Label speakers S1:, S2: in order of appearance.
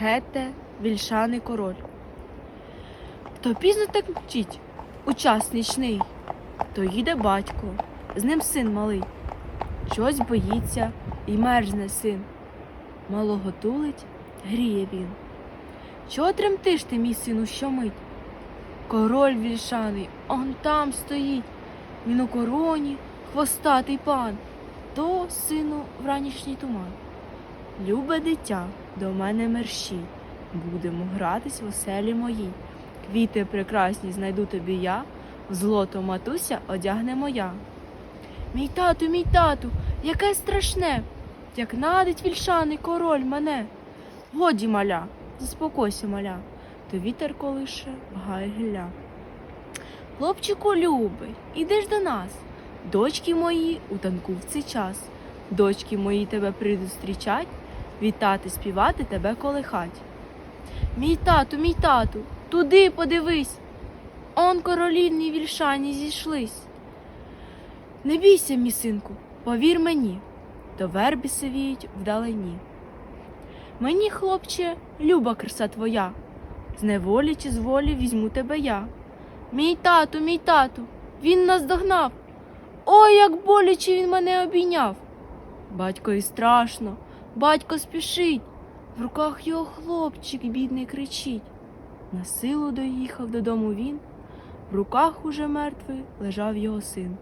S1: Гете, вільшаний король. То пізно так мчить, у час нічний, то їде батько, з ним син малий. Чогось боїться і мерзне син. Малого тулить, гріє він. Чого тремтиш ти, мій сину, щомить? Король вільшаний, он там стоїть. Він у короні, хвостатий пан, то, сину, вранішній туман. Любе дитя, до мене мерщій, будемо гратись в оселі моїй. Квіти прекрасні знайду тобі я, в злото матуся одягне моя. Мій тату, мій тату, яке страшне, як надить вільшаний король мене. Годі, маля, заспокойся, маля, то вітер колише гає гілля. Хлопчику любий, іди ж до нас. Дочки мої у танку в цей час. Дочки мої тебе прийдуть зустрічать, вітати, співати тебе колихать. Мій тату, мій тату, туди подивись. Он королівні вільшані зійшлись. Не бійся, мій синку, повір мені, до вербі сивіють вдалині. Мені, хлопче, люба краса твоя, з неволі чи з волі візьму тебе я. Мій тату, мій тату, він нас догнав. Ой, як боляче він мене обійняв. Батькові страшно, батько спішить, в руках його хлопчик бідний кричить. На силу доїхав додому він, в руках уже мертвий лежав його син.